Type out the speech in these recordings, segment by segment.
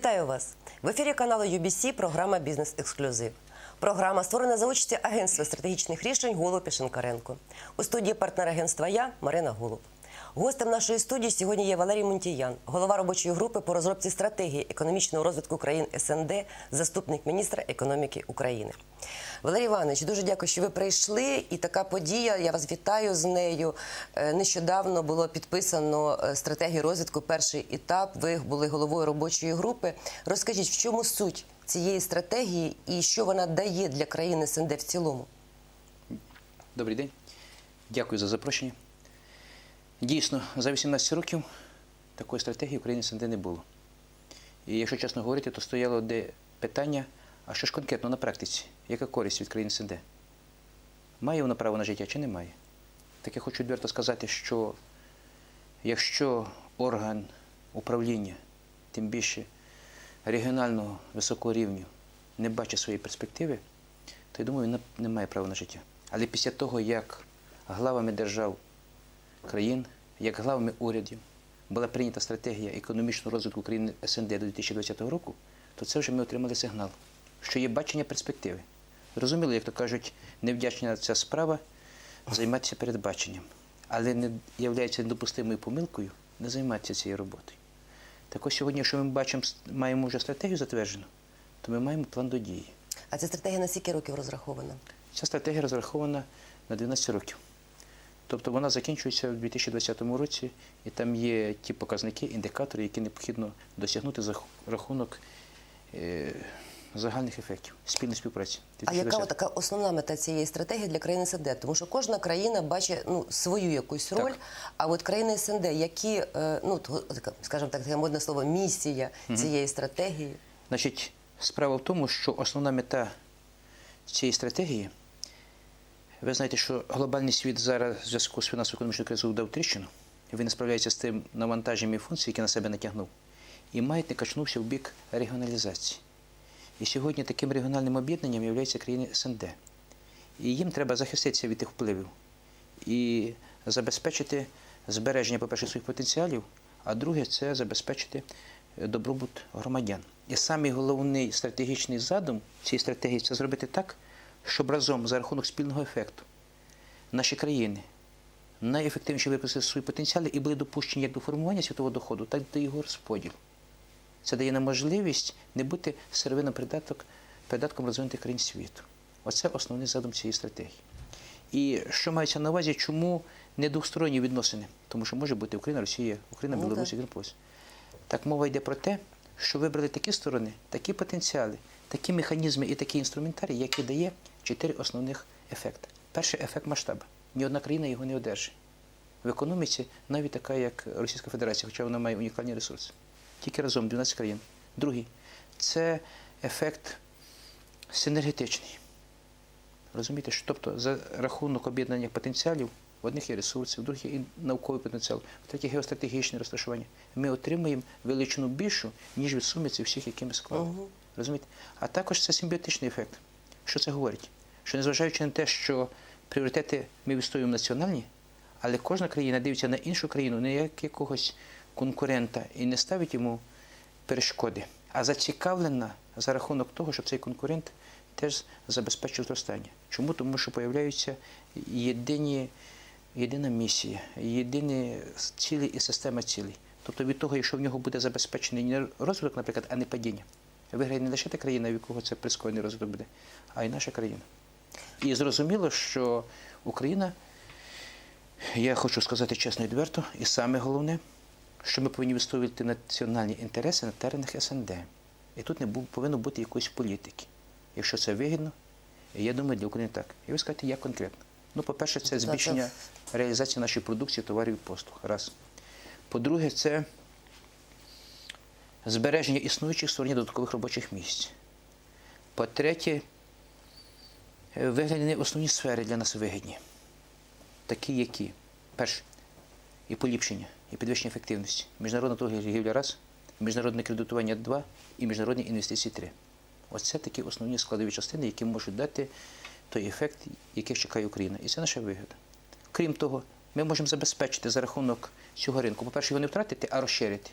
Вітаю вас в ефірі каналу UBC програма Бізнес Ексклюзив. Програма створена за участі Агентства стратегічних рішень Голуб і Шинкаренко. У студії партнер агентства я Марина Голуб. Гостем нашої студії сьогодні є Валерій Мунтіян, голова робочої групи по розробці стратегії економічного розвитку країн СНД, заступник міністра економіки України. Валерій Іванович, дуже дякую, що ви прийшли. І така подія. Я вас вітаю з нею. Е, Нещодавно було підписано е, стратегію розвитку. Перший етап. Ви були головою робочої групи. Розкажіть, в чому суть цієї стратегії і що вона дає для країни СНД в цілому? Добрий день. Дякую за запрошення. Дійсно, за 18 років такої стратегії в Україні СНД не було. І якщо чесно говорити, то стояло де питання, а що ж конкретно на практиці? Яка користь від країни СНД? Має вона право на життя чи не має? Так я хочу відверто сказати, що якщо орган управління, тим більше регіонального високого рівня, не бачить своєї перспективи, то я думаю, він не має права на життя. Але після того, як главами держав країн, як главами урядів була прийнята стратегія економічного розвитку країни СНД до 2020 року, то це вже ми отримали сигнал, що є бачення перспективи. Зрозуміло, як то кажуть, невдячна ця справа займатися передбаченням, але не є недопустимою помилкою не займатися цією роботою. Так ось сьогодні, якщо ми бачимо, маємо вже стратегію затверджену, то ми маємо план до дії. А ця стратегія на скільки років розрахована? Ця стратегія розрахована на 12 років. Тобто вона закінчується в 2020 році, і там є ті показники, індикатори, які необхідно досягнути за рахунок е, загальних ефектів спільної співпраці. А яка така основна мета цієї стратегії для країни СНД? Тому що кожна країна бачить ну, свою якусь роль. Так. А от країни СНД, які, е, ну, скажімо так, модне слово, місія цієї стратегії? Значить, справа в тому, що основна мета цієї стратегії, ви знаєте, що глобальний світ зараз в зв'язку з фінансово-економічною кризою дав тріщину, він не справляється з тим навантаженням і функцій, які на себе натягнув, і маятник качнувся в бік регіоналізації. І сьогодні таким регіональним об'єднанням є країни СНД. І їм треба захиститися від тих впливів і забезпечити збереження, по-перше, своїх потенціалів, а друге це забезпечити е, добробут громадян. І самий головний стратегічний задум цієї стратегії це зробити так, щоб разом за рахунок спільного ефекту наші країни найефективніше використали свої потенціали і були допущені як до формування світового доходу, так і до його розподілу. Це дає нам можливість не бути сировинним придаток, придатком розвинутих країн світу. Оце основний задум цієї стратегії. І що мається на увазі, чому не двосторонні відносини? Тому що може бути Україна, Росія, Україна, Ну, Білорусь, так. Україна, Так мова йде про те, що вибрали такі сторони, такі потенціали, такі механізми і такі інструментарії, які дає чотири основних ефекти. Перший ефект масштабу. Ні одна країна його не одержить. В економіці навіть така, як Російська Федерація, хоча вона має унікальні ресурси. Тільки разом 12 країн. Другий це ефект синергетичний. Розумієте, що тобто за рахунок об'єднання потенціалів, в одних є ресурси, в других є і науковий потенціал, в третіх геостратегічне розташування. Ми отримуємо величину більшу, ніж від суми цих всіх, які ми склали. Мгм. Розумієте? А також це симбіотичний ефект. Що це говорить? Що незважаючи на те, що пріоритети ми відстоюємо національні, але кожна країна дивиться на іншу країну не як якогось конкурента і не ставить йому перешкоди, а зацікавлена за рахунок того, щоб цей конкурент теж забезпечив зростання. Чому? Тому що появляються єдині, єдина місія, єдині цілі і система цілей. Тобто від того, якщо в нього буде забезпечений не розвиток, наприклад, а не падіння, виграє не лише та країна, в якого це прискорений розвиток буде, а й наша країна. І зрозуміло, що Україна, я хочу сказати чесно і відверто, і саме головне, що ми повинні вистоювати національні інтереси на теренах СНД. І тут не повинно бути якоїсь політики. Якщо це вигідно, я думаю, для України так. І ви скажете, як конкретно? Ну, по-перше, це збільшення реалізації нашої продукції, товарів і послуг. Раз. По-друге, це збереження існуючих створення додаткових робочих місць. По-третє, виглядані основні сфери для нас вигідні. Такі, які перше, і поліпшення, і підвищення ефективності. Міжнародна торгівля раз, міжнародне кредитування два і міжнародні інвестиції три. Оце такі основні складові частини, які можуть дати той ефект, який чекає Україна. І це наша вигода. Крім того, ми можемо забезпечити за рахунок цього ринку, по-перше, його не втратити, а розширити.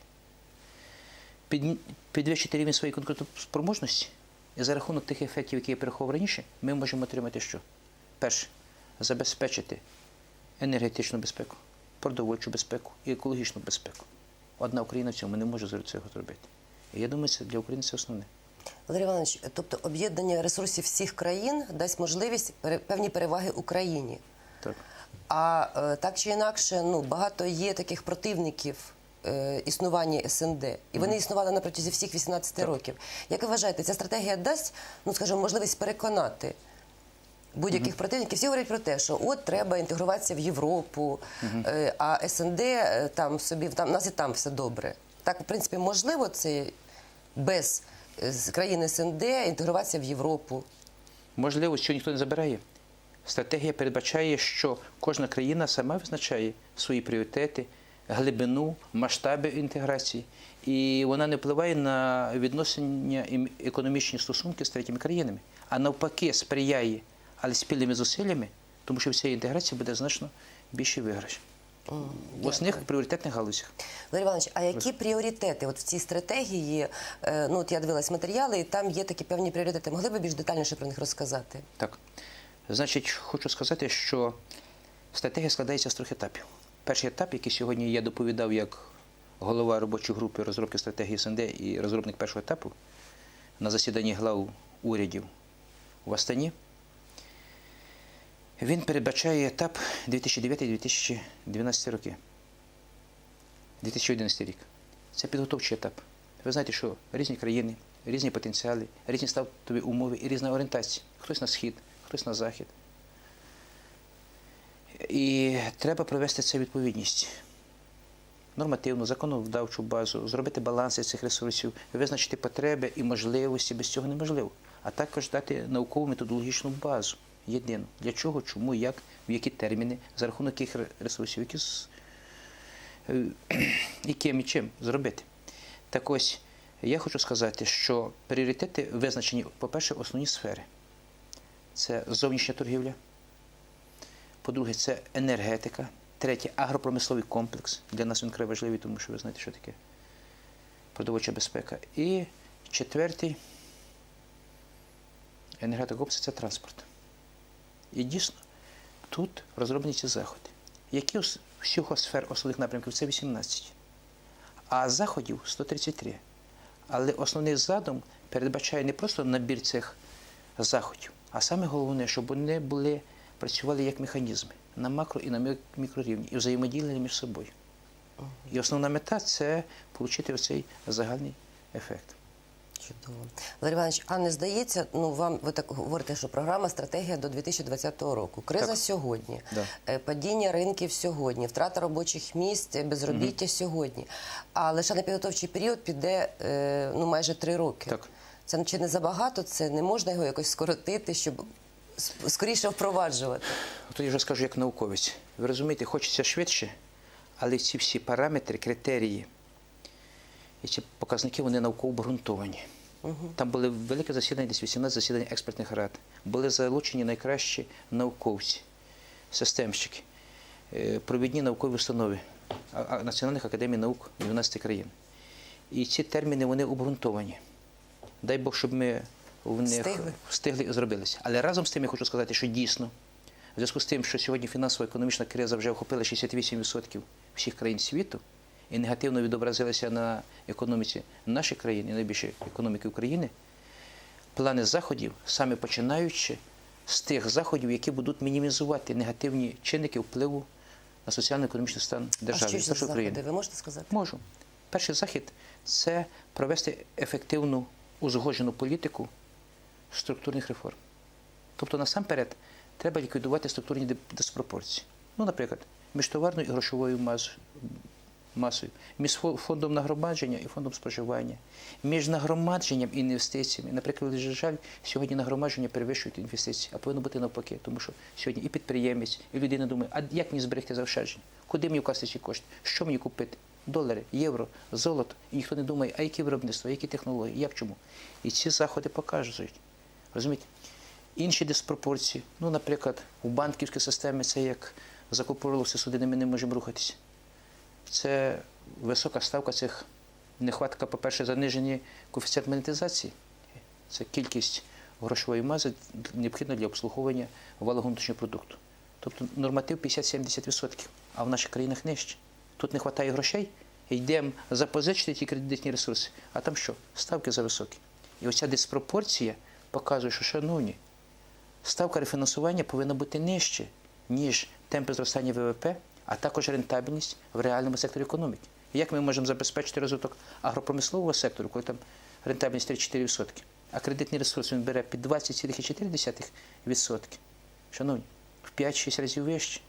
підвищити рівень своєї конкурентоспроможності, і за рахунок тих ефектів, які я переховував раніше, ми можемо отримати що? Перше, забезпечити енергетичну безпеку, продовольчу безпеку і екологічну безпеку. Одна Україна в цьому не може цього зробити. І я думаю, це для України це основне. Валерій Іванович, тобто об'єднання ресурсів всіх країн дасть можливість певні переваги Україні. Так. А е, так чи інакше, ну багато є таких противників е, існування СНД, і вони існували на протязі всіх 18 років. Як ви вважаєте, ця стратегія дасть, ну скажімо, можливість переконати будь-яких противників? Всі говорять про те, що от треба інтегруватися в Європу, е, а СНД е, там собі там у нас і там все добре. Так, в принципі, можливо, це без е, з країн СНД інтегруватися в Європу. Можливо, що ніхто не забирає. Стратегія передбачає, що кожна країна сама визначає свої пріоритети, глибину, масштаби інтеграції, і вона не впливає на відносини і економічні стосунки з третіми країнами, а навпаки сприяє, але спільними зусиллями, тому що вся інтеграція буде значно більший виграш. В основних пріоритетних галузях. Валерій Іванович, а які пріоритети от в цій стратегії? е, Ну, от я дивилась матеріали, і там є такі певні пріоритети. Могли б більш детальніше про них розказати? Так. Значить, хочу сказати, що стратегія складається з трьох етапів. Перший етап, який сьогодні я доповідав як голова робочої групи розробки стратегії СНД і розробник першого етапу на засіданні глав урядів в Астані, він передбачає етап 2009-2012 роки. 2011 рік. Це підготовчий етап. Ви знаєте, що різні країни, різні потенціали, різні стартові умови і різна орієнтація. Хтось на схід, хтось на захід. І треба провести це відповідність. Нормативну, законодавчу базу, зробити баланси цих ресурсів, визначити потреби і можливості. Без цього неможливо. А також дати наукову методологічну базу єдину. Для чого, чому, як, в які терміни, за рахунок яких ресурсів, які е, і чим зробити. Так ось, я хочу сказати, що пріоритети визначені, по-перше, основні сфери. Це зовнішня торгівля. По-друге, це енергетика. Третє агропромисловий комплекс. Для нас він край важливий, тому що ви знаєте, що таке продовольча безпека. І четвертий енергетикопс це транспорт. І дійсно, тут розроблені ці заходи. Які всього сфер основних напрямків? Це 18. А заходів 133. Але основний задум передбачає не просто набір цих заходів, а саме головне, щоб вони були, працювали як механізми на макро і на мікрорівні і взаємодіяли між собою. І основна мета це отримати оцей загальний ефект. Чудово. Валерій Іванович, а не здається, ну вам ви так говорите, що програма стратегія до 2020 року. Криза Так. сьогодні, Да. е, падіння ринків сьогодні, втрата робочих місць, е, безробіття сьогодні. А лише на підготовчий період піде е, ну майже три роки. Так. Це чи не забагато? Це не можна його якось скоротити, щоб скоріше впроваджувати. То я вже скажу як науковець. Ви розумієте, хочеться швидше, але ці всі параметри, критерії і ці показники вони науково обґрунтовані. Там були велике засідання, десь 18 засідань експертних рад. Були залучені найкращі науковці, системщики, е, провідні наукові установи Національних академій наук 12 країн. І ці терміни вони обґрунтовані. Дай Бог, щоб ми в них Встигли. встигли і зробилися. Але разом з тим я хочу сказати, що дійсно, в зв'язку з тим, що сьогодні фінансово-економічна криза вже охопила 68% всіх країн світу і негативно відобразилася на економіці нашої країни, і найбільше економіки України, плани заходів, саме починаючи з тих заходів, які будуть мінімізувати негативні чинники впливу на соціально-економічний стан а держави що ж за заходи? Ви можете сказати? Можу. Перший захід це провести ефективну узгоджену політику структурних реформ. Тобто, насамперед, треба ліквідувати структурні диспропорції. Ну, наприклад, між товарною і грошовою мас- масою, між фо- фондом нагромадження і фондом споживання, між нагромадженням і інвестиціями. Наприклад, на жаль, сьогодні нагромадження перевищують інвестиції, а повинно бути навпаки, тому що сьогодні і підприємець, і людина думає, а як мені зберегти заощадження? Куди мені вкласти ці кошти? Що мені купити? Долари, євро, золото. І ніхто не думає, а які виробництва, які технології, як чому. І ці заходи показують. Розумієте? Інші диспропорції, ну, наприклад, у банківській системі це як закупорилося судини, ми не можемо рухатися. Це висока ставка цих нехватка, по-перше, заниження коефіцієнт монетизації. Це кількість грошової маси необхідна для обслуговування валового внутрішнього продукту. Тобто норматив 50-70%, а в наших країнах нижче. Тут не вистачає грошей, йдемо запозичити ті кредитні ресурси, а там що? Ставки за високі. І оця диспропорція показує, що, шановні, ставка рефінансування повинна бути нижче, ніж темпи зростання ВВП, а також рентабельність в реальному секторі економіки. Як ми можемо забезпечити розвиток агропромислового сектору, коли там рентабельність 3-4%, а кредитний ресурс він бере під 20,4%? Шановні, в 5-6 разів вище.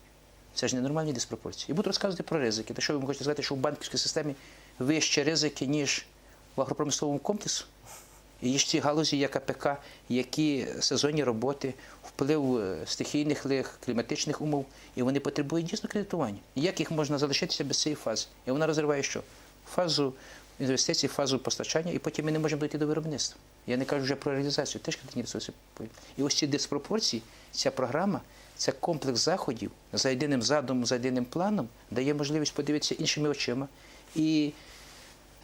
Це ж ненормальні диспропорції. І буду розказувати про ризики. Та що ви хочете сказати, що в банківській системі вищі ризики, ніж в агропромисловому комплексі? І ж ці галузі, як АПК, які сезонні роботи, вплив е, стихійних лих, кліматичних умов, і вони потребують дійсно кредитування. Як їх можна залишитися без цієї фази? І вона розриває що? Фазу інвестицій, фазу постачання, і потім ми не можемо дойти до виробництва. Я не кажу вже про реалізацію, теж кредитні ресурси. І ось ці диспропорції, ця програма, це комплекс заходів за єдиним задумом, за єдиним планом, дає можливість подивитися іншими очима. І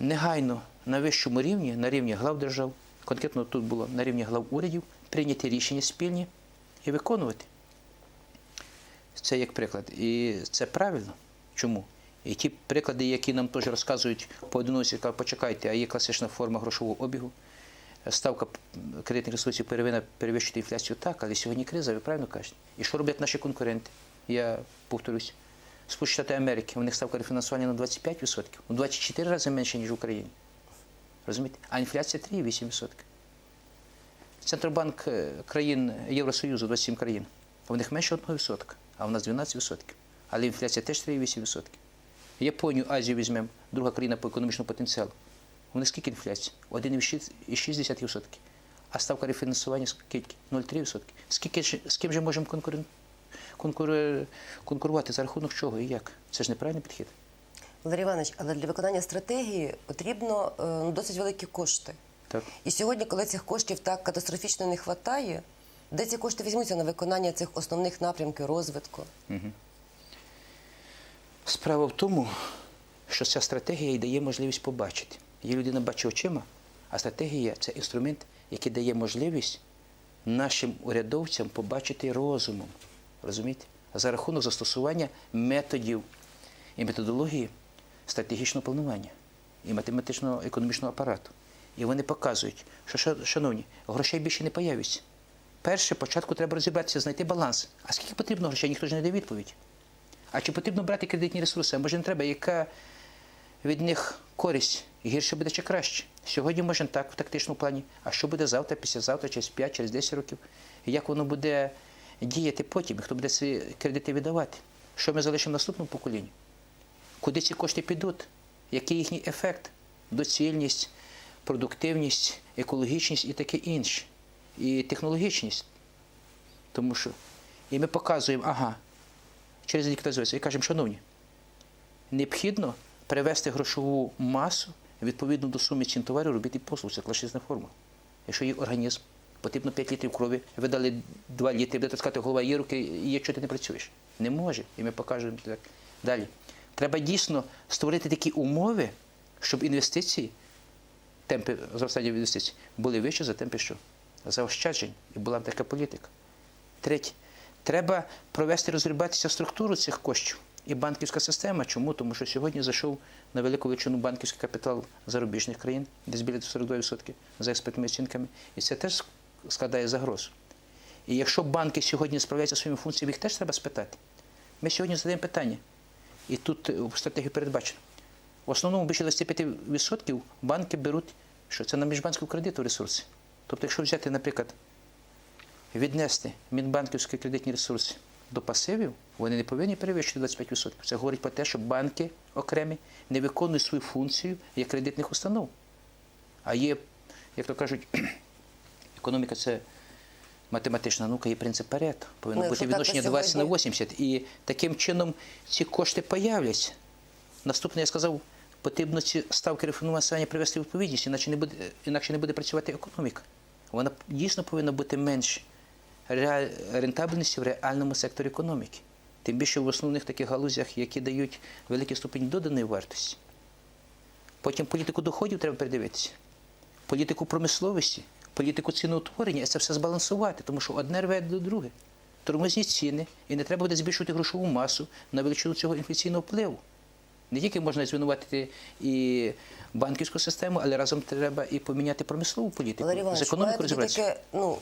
негайно на вищому рівні, на рівні глав держав, конкретно тут було на рівні глав урядів, прийняти рішення спільні і виконувати. Це як приклад. І це правильно. Чому? І ті приклади, які нам теж розказують поодиночці, кажуть, почекайте, а є класична форма грошового обігу. Ставка кредитних ресурсів повинна перевищити інфляцію так, але сьогодні криза, ви правильно кажете. І що роблять наші конкуренти? Я повторюсь. Сполучені Штати Америки, у них ставка рефінансування на 25%, у 24 рази менше, ніж в Україні. Розумієте? А інфляція 3,8%. Центробанк е, країн Євросоюзу, 27 країн, у них менше 1%, а у нас 12%. Але інфляція теж 3,8%. Японію, Азію візьмемо, друга країна по економічному потенціалу. У них скільки інфляції? 1,6%. А ставка рефінансування скільки? 0,3%. Скільки з ким же можемо конкурен... конкур... конкурувати? За рахунок чого і як? Це ж неправильний підхід. Валерій Іванович, але для виконання стратегії потрібно е, ну, досить великі кошти. Так. І сьогодні, коли цих коштів так катастрофічно не вистачає, де ці кошти візьмуться на виконання цих основних напрямків розвитку? Справа в тому, що ця стратегія і дає можливість побачити. Її людина бачить очима, а стратегія це інструмент, який дає можливість нашим урядовцям побачити розумом. Розумієте? За рахунок застосування методів і методології стратегічного планування і математичного економічного апарату. І вони показують, що, шановні, грошей більше не появиться. Перше, спочатку треба розібратися, знайти баланс. А скільки потрібно грошей, ніхто ж не дає відповідь. А чи потрібно брати кредитні ресурси? А може не треба? Яка від них користь? Гірше буде чи краще? Сьогодні можна так, в тактичному плані. А що буде завтра, післязавтра, через 5, через 10 років? І Як воно буде діяти потім? І Хто буде ці кредити віддавати? Що ми залишимо наступному поколінню? Куди ці кошти підуть? Який їхній ефект? Доцільність, продуктивність, екологічність і таке інше. І технологічність. Тому що і ми показуємо, ага, через діктазується і кажемо, шановні, необхідно перевести грошову масу відповідно до суми цін товарів, робити послуг. Це класична форма. Якщо є організм, потрібно 5 літрів крові, ви дали 2 літри, буде сказати, голова є руки, і якщо ти не працюєш. Не може. І ми покажемо так. Далі. Треба дійсно створити такі умови, щоб інвестиції, темпи зростання інвестицій були вищі за темпи що? Заощаджень. І була б така політика. Третє. Треба провести розрібатися структуру цих коштів і банківська система. Чому? Тому що сьогодні зайшов на велику величину банківський капітал зарубіжних країн, десь біля 42% за експертними оцінками. І це теж складає загрозу. І якщо банки сьогодні справляються своїми функціями, їх теж треба спитати. Ми сьогодні задаємо питання, і тут в стратегії передбачено. В основному більше 25% банки беруть, що це на міжбанківську кредиту ресурси. Тобто, якщо взяти, наприклад, віднести мінбанківські кредитні ресурси до пасивів, вони не повинні перевищити 25%. Це говорить про те, що банки окремі не виконують свою функцію як кредитних установ. А є, як то кажуть, економіка це математична наука, є принцип Парето. Повинно Ну, бути відношення то 20 на 80. І таким чином ці кошти появляться. Наступне, я сказав, потрібно ці ставки рефінансування привести в відповідність, іначе не буде, інакше не буде працювати економіка. Вона дійсно повинна бути менш реаль- рентабельності в реальному секторі економіки. Тим більше в основних таких галузях, які дають великий ступінь доданої вартості. Потім політику доходів треба передивитися, політику промисловості, політику ціноутворення, і це все збалансувати, тому що одне рве до друге. Тормозні ціни, і не треба буде збільшувати грошову масу на величину цього інфляційного впливу. Не тільки можна звинуватити і банківську систему, але разом треба і поміняти промислову політику. Валерій з Іванович, економікою має розібратися. таке, ну,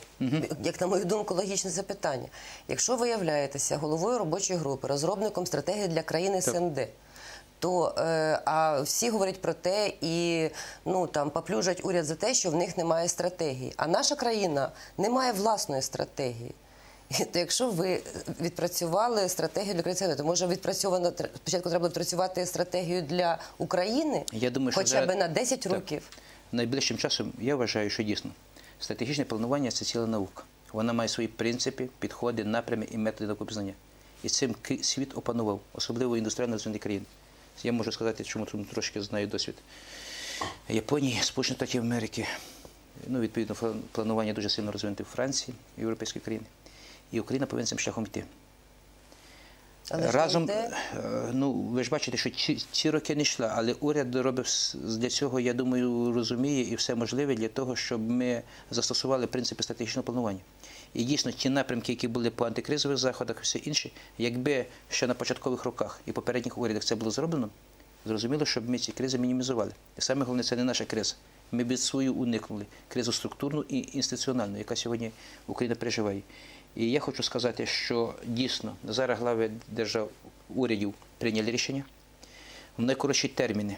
як на мою думку, логічне запитання. Якщо ви являєтеся головою робочої групи, розробником стратегії для країни СНД, то е, а всі говорять про те і ну там поплюжать уряд за те, що в них немає стратегії. А наша країна не має власної стратегії. То якщо ви відпрацювали стратегію для країни, то може відпрацьовано спочатку треба відпрацювати стратегію для України, Я думаю, що хоча б на 10 Так. років. Найближчим часом я вважаю, що дійсно стратегічне планування це ціла наука. Вона має свої принципи, підходи, напрями і методи наукового. І цим світ опанував, особливо індустріально розвинені країни. Я можу сказати, чому тут трошки знаю досвід Японії, Сполучених Штатів Америки. Ну, відповідно, планування дуже сильно розвинуте в Франції, європейської країни. І Україна повинна цим шляхом йти. Але Разом, йде. е, ну ви ж бачите, що ці, ці роки не йшла, але уряд робив для цього, я думаю, розуміє і все можливе для того, щоб ми застосували принципи стратегічного планування. І дійсно ті напрямки, які були по антикризових заходах, все інше, якби ще на початкових роках і попередніх урядах це було зроблено, зрозуміло, щоб ми ці кризи мінімізували. І саме головне, це не наша криза. Ми б свою уникнули кризу структурну і інституціональну, яка сьогодні Україна переживає. І я хочу сказати, що дійсно зараз глави держав урядів прийняли рішення в найкоротші терміни.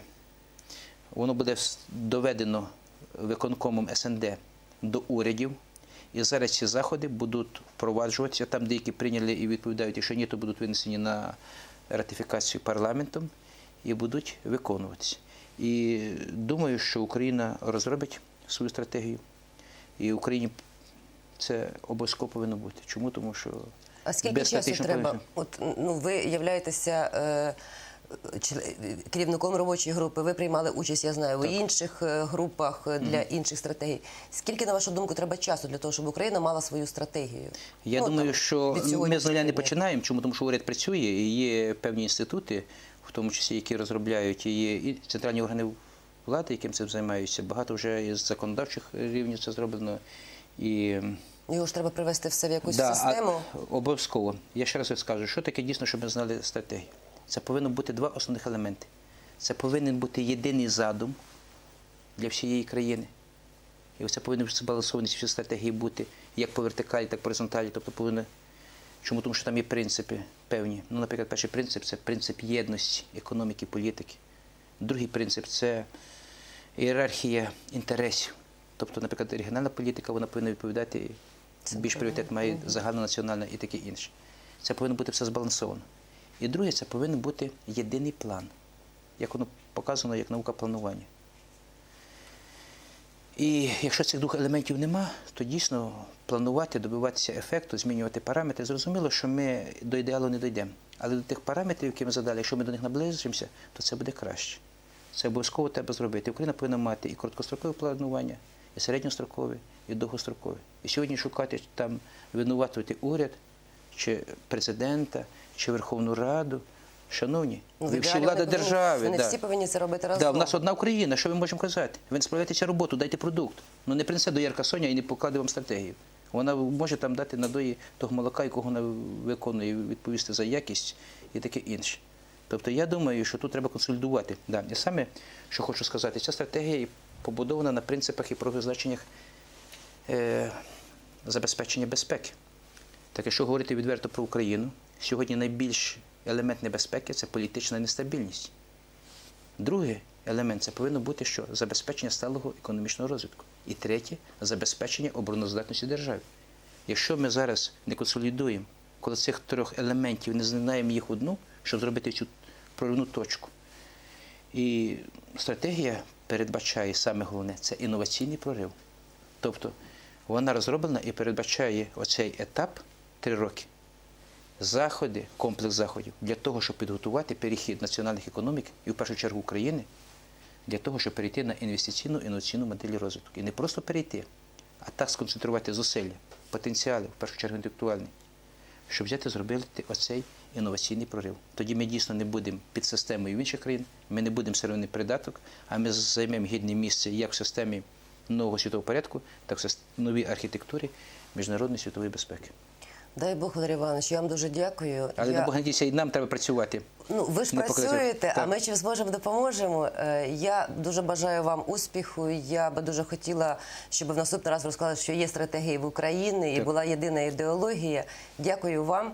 Воно буде доведено виконкомом СНД до урядів. І зараз ці заходи будуть впроваджуватися там, деякі прийняли і відповідають, якщо ні, то будуть винесені на ратифікацію парламентом і будуть виконуватися. І думаю, що Україна розробить свою стратегію, і Україні це обов'язково повинно бути. Чому? Тому що А скільки часу треба? От ну ви являєтеся е, керівником робочої групи. Ви приймали участь, я знаю, у інших е, групах е, для інших стратегій. Скільки, на вашу думку, треба часу для того, щоб Україна мала свою стратегію? Я Ну, думаю, там, що ми з нуля не починаємо. Чому? Тому що уряд працює, і є певні інститути, в тому числі, які розробляють, і є і центральні органи влади, яким цим займаються. Багато вже із законодавчих рівнів це зроблено. І Його ж треба привести все в якусь Да, систему. обов'язково. Я ще раз скажу, що таке дійсно, щоб ми знали стратегію. Це повинно бути два основних елементи. Це повинен бути єдиний задум для всієї країни. І це повинні збалансовані ці всі стратегії бути як по вертикалі, так і по горизонталі. Тобто повинно. Чому? Тому що там є принципи певні. Ну, наприклад, перший принцип це принцип єдності економіки, політики. Другий принцип це ієрархія інтересів. Тобто, наприклад, регіональна політика вона повинна відповідати, більш пріоритет має загальнонаціональна і таке інше. Це повинно бути все збалансовано. І друге, це повинен бути єдиний план, як воно показано, як наука планування. І якщо цих двох елементів нема, то дійсно планувати, добиватися ефекту, змінювати параметри. Зрозуміло, що ми до ідеалу не дійдемо. Але до тих параметрів, які ми задали, якщо ми до них наближимося, то це буде краще. Це обов'язково треба зробити. Україна повинна мати і короткострокове планування, і середньострокове, і довгострокове. І сьогодні шукати там винуватувати уряд, чи президента, чи Верховну Раду. Шановні, Ну, ви всі влада держави. Не да. всі повинні це робити разом. Да, в нас одна Україна, що ми можемо казати? Ви не справляєтеся роботу, дайте продукт. Ну не принесе до Ярка Соня і не покладе вам стратегію. Вона може там дати надої того молока, якого вона виконує, відповісти за якість і таке інше. Тобто я думаю, що тут треба консолідувати. Да. І саме, що хочу сказати, ця стратегія побудована на принципах і призначеннях е, забезпечення безпеки. Так якщо говорити відверто про Україну, сьогодні найбільший елемент небезпеки це політична нестабільність. Другий елемент це повинно бути що забезпечення сталого економічного розвитку. І третє забезпечення обороноздатності держави. Якщо ми зараз не консолідуємо, коли цих трьох елементів не знаємо їх одну, щоб зробити цю проривну точку. І стратегія передбачає саме головне це інноваційний прорив. Тобто вона розроблена і передбачає оцей етап три роки заходи, комплекс заходів для того, щоб підготувати перехід національних економік і в першу чергу України для того, щоб перейти на інвестиційну інноваційну модель розвитку. І не просто перейти, а так сконцентрувати зусилля, потенціали, в першу чергу інтелектуальний, щоб взяти зробити оцей інноваційний прорив. Тоді ми дійсно не будемо під системою в інших країн, ми не будемо сировинний придаток, а ми займемо гідне місце як в системі нового світового порядку, так і в новій архітектурі міжнародної світової безпеки. Дай Бог, Валерій Іванович, я вам дуже дякую. Але я... на Бога надійся, і нам треба працювати. Ну, ви ж Не працюєте, а ми чим зможемо допоможемо. Е, Я дуже бажаю вам успіху. Я би дуже хотіла, щоб в наступний раз розказали, що є стратегії в Україні і Так. була єдина ідеологія. Дякую вам.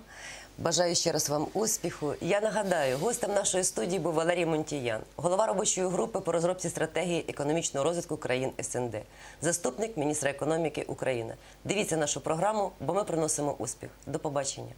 Бажаю ще раз вам успіху. Я нагадаю, гостем нашої студії був Валерій Монтіян, голова робочої групи по розробці стратегії економічного розвитку країн СНД, заступник міністра економіки України. Дивіться нашу програму, бо ми приносимо успіх. До побачення.